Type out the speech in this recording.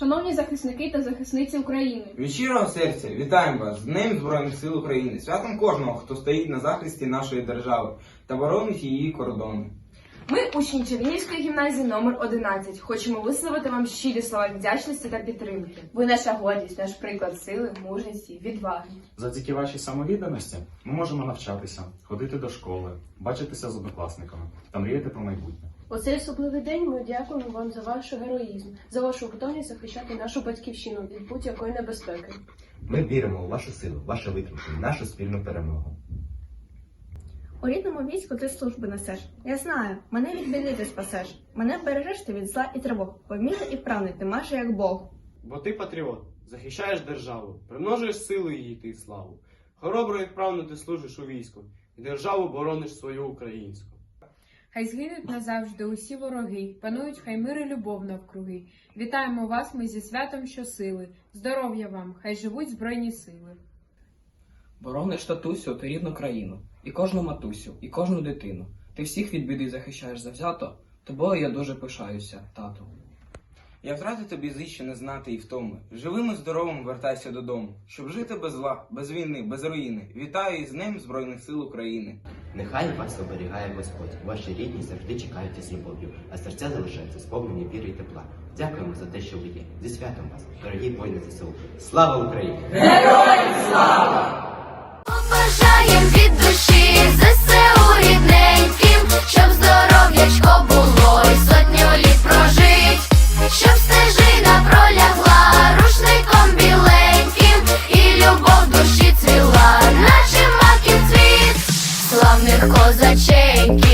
Шановні захисники та захисниці України, Від щирого серця вітаємо вас з Днем Збройних сил України, святом кожного, хто стоїть на захисті нашої держави та боронить її кордони. Ми, учні Чернігівської гімназії номер 11, хочемо висловити вам щирі слова вдячності та підтримки. Ви наша гордість, наш приклад сили, мужності, відваги. Завдяки вашій самовідданості ми можемо навчатися, ходити до школи, бачитися з однокласниками та мріяти про майбутнє. У цей особливий день ми дякуємо вам за ваш героїзм, за вашу готовність захищати нашу батьківщину від будь-якої небезпеки. Ми віримо у вашу силу, вашу витримку, нашу спільну перемогу. У рідному війську ти служби несеш. Я знаю, мене від біди ти спасеш. Мене бережеш ти від зла і тривог. Поміти і вправний ти майже як Бог. Бо ти патріот, захищаєш державу, примножуєш силу її ти славу. Хоробро і вправно ти служиш у війську, і державу борониш свою українську. Хай згинуть назавжди усі вороги, панують хай мир і любов навкруги. Вітаємо вас ми зі святом щосили. Здоров'я вам, хай живуть збройні сили. Борониш татусю, ти рідну країну, і кожну матусю, і кожну дитину. Ти всіх від біди захищаєш завзято, тобою я дуже пишаюся, тату. Я втратив тобі зище не знати і втоми. Живим і здоровим вертайся додому, щоб жити без зла, без війни, без руїни. Вітаю із Днем Збройних сил України. Нехай вас оберігає Господь. Ваші рідні завжди чекають із любов'ю, а серця залишаються сповнені віри і тепла. Дякуємо за те, що ви є. Зі святом вас, дорогі воїни ЗСУ. Слава Україні! Побажаєм change.